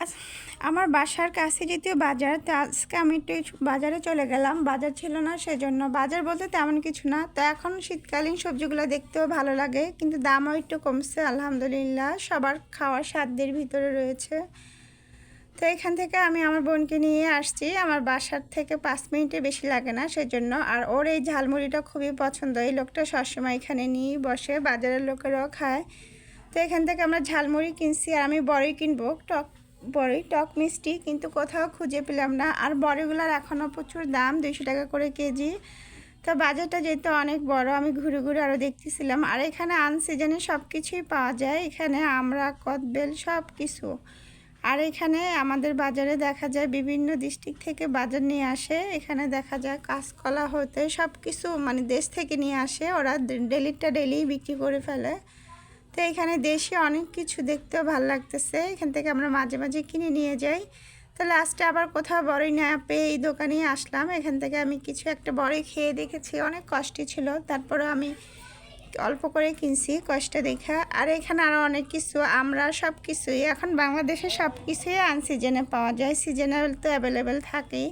আচ্ছা, আমার বাসার কাছে যেহেতু বাজার তো আজকে আমি একটু বাজারে চলে গেলাম। বাজার ছিল না সেজন্য। বাজার বলতে তেমন কিছু না। তো এখন শীতকালীন সবজিগুলো দেখতেও ভালো লাগে কিন্তু দামও একটু কমছে আলহামদুলিল্লাহ। সবার খাওয়ার সাধ্যের ভিতরে রয়েছে। তো এখান থেকে আমি আমার বোনকে নিয়ে আসছি। আমার বাসার থেকে পাঁচ মিনিটে বেশি লাগে না সেজন্য। আর ওর এই ঝালমুড়িটা খুবই পছন্দ। এই লোকটা সবসময় এখানে নিয়ে বসে বাজারের লোকেরাও খায়। তো এখান থেকে আমরা ঝালমুড়ি কিনছি আর আমি বড়ই কিনবো। টক বড়ই টক মিষ্টি, কিন্তু কোথাও খুঁজে পেলাম না। আর বড়িগুলোর এখনও প্রচুর দাম, দুইশো টাকা করে কেজি। তো বাজারটা যেহেতু অনেক বড়, আমি ঘুরে ঘুরে আরও দেখতেছিলাম। আর এখানে আনসিজনে সব কিছুই পাওয়া যায়। এখানে আমরা, কদবেল সব কিছু আর এখানে আমাদের বাজারে দেখা যায় বিভিন্ন ডিস্ট্রিক্ট থেকে বাজার নিয়ে আসে। এখানে দেখা যায় কাঁচকলা হতে সব কিছু মানে দেশ থেকে নিয়ে আসে। ওরা ডেলিটা ডেলি বিক্রি করে ফেলে। তো এখানে দেশে অনেক কিছু দেখতেও ভালো লাগতেছে। এখান থেকে আমরা মাঝে মাঝে কিনে নিয়ে যাই। তো লাস্টে আবার কোথাও বড়ই না পেয়ে এই দোকানে আসলাম। এখান থেকে আমি কিছু একটা বড়ই খেয়ে দেখেছি। অনেক কষ্টই ছিল। তারপরে আমি অল্প করে কিনছি কষ্ট দেখা। আর এখানে আরও অনেক কিছু। আমরা সব কিছুই এখন বাংলাদেশে সব কিছুই আনসিজনে পাওয়া যায়। সিজনাল তো অ্যাভেলেবেল থাকেই।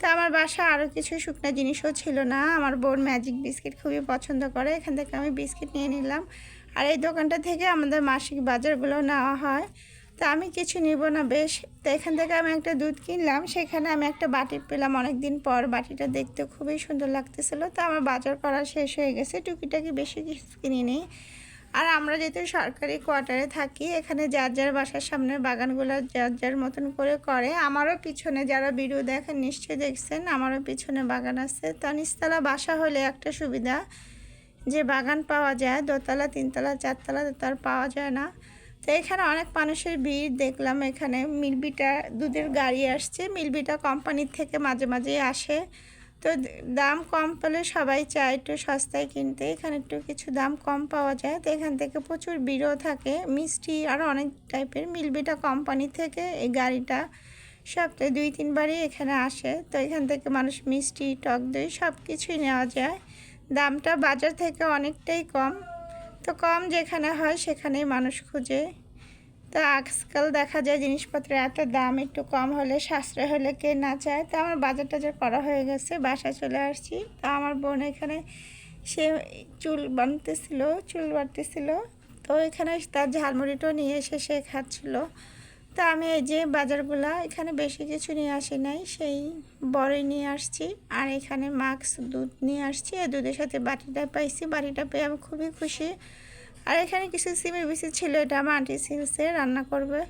তো আমার বাসা আরও কিছু শুকনো জিনিসও ছিল না। আমার বোন ম্যাজিক বিস্কিট খুবই পছন্দ করে। এখান থেকে আমি বিস্কিট নিয়ে নিলাম। আর এই দোকানটা থেকে আমাদের মাসিক বাজারগুলো নেওয়া হয়। তো আমি কিছু নিব না, বেশ। তো এখান থেকে আমি একটা দুধ কিনলাম, সেখানে আমি একটা বাটি পেলাম অনেক দিন পর। বাটিটা দেখতে খুবই সুন্দর লাগতেছিল। তো আমার বাজার করা শেষ হয়ে গেছে, টুকিটাকি বেশি কিছু কিনি নেই আর আমরা যেহেতু সরকারি কোয়ার্টারে থাকি, এখানে যার যার বাসার সামনে বাগানগুলো যার যার মতন করে করে, আমারও পিছনে যারা ভিডিও দেখেন নিশ্চয়ই দেখছেন, আমারও পিছনে বাগান আছে। তা নিচতলা বাসা হলে একটা সুবিধা। যে বাগান পাওয়া যায়, দোতলা, তিনতলা, চারতলা তার পাওয়া যায় না। তো এখানে অনেক মানুষের ভিড় দেখলাম এখানে। মিলবিটা দুধের গাড়ি আসছে। মিলবিটা কোম্পানির থেকে মাঝে মাঝে আসে। তো দাম কম পেলে সবাই চায় একটু সস্তায় কিনতে। এখানে একটু কিছু দাম কম পাওয়া যায়। তো এখান থেকে প্রচুর ভিড়ও থাকে। মিষ্টি আরও অনেক টাইপের। মিলবিটা কোম্পানি থেকে এই গাড়িটা সপ্তাহে দুই, তিনবারই এখানে আসে। তো এখান থেকে মানুষ মিষ্টি, টক দই সব কিছুই নেওয়া যায়। দামটা বাজার থেকে অনেকটাই কম। তো কম যেখানে হয় সেখানেই মানুষ খুঁজে। তো আজকাল দেখা যায় জিনিসপত্রের এত দাম, একটু কম হলে সাশ্রয় হলে কে না চায়। তো আমার বাজার টাজার করা হয়ে গেছে, বাসায় চলে আসছি। তো আমার বোন এখানে, সে চুল বানতেছিল চুল বাড়তেছিল তো এখানে তার ঝালমুড়িটাও নিয়ে এসে সে খাচ্ছিলো। তো আমি এই যে বাজারগুলা, এখানে বেশি কিছু নিয়ে আসি নাই, সেই বড়ই নিয়ে আসছি। আর এখানে মাক্স দুধ নিয়ে আসছি, এই দুধের সাথে বাটিটা পাইছি, বাটিটা পেয়ে আমি খুবই খুশি। আর এখানে কিছু সিমের বিসি ছিল, এটা আমার আন্টি সিলসে রান্না করবে।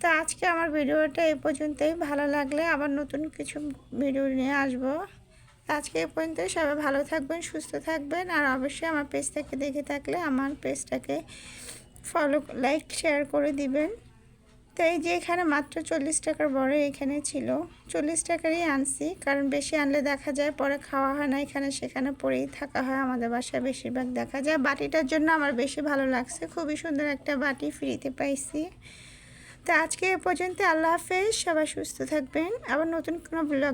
তো আজকে আমার ভিডিওটা এই পর্যন্তই, ভালো লাগলে আবার নতুন কিছু ভিডিও নিয়ে আসব। আজকে এই পর্যন্ত সবাই ভালো থাকবেন, সুস্থ থাকবেন, আর অবশ্যই আমার পেজটাকে দেখে থাকলে আমার পেজটাকে ফলো লাইক শেয়ার করে দিবেন। তো এই যে এখানে মাত্র চল্লিশ টাকার বড় এখানে ছিল, চল্লিশ টাকারই আনছি, কারণ বেশি আনলে দেখা যায় পরে খাওয়া হয় না, এখানে সেখানে পরেই থাকা হয়, আমাদের বাসায় বেশিরভাগ দেখা যায়। বাটিটার জন্য আমার বেশি ভালো লাগছে, খুবই সুন্দর একটা বাটি ফ্রিতে পাইছি। তো আজকে এ পর্যন্ত আল্লাহ হাফেজ, সবাই সুস্থ থাকবেন। আবার নতুন কোনো ব্লগ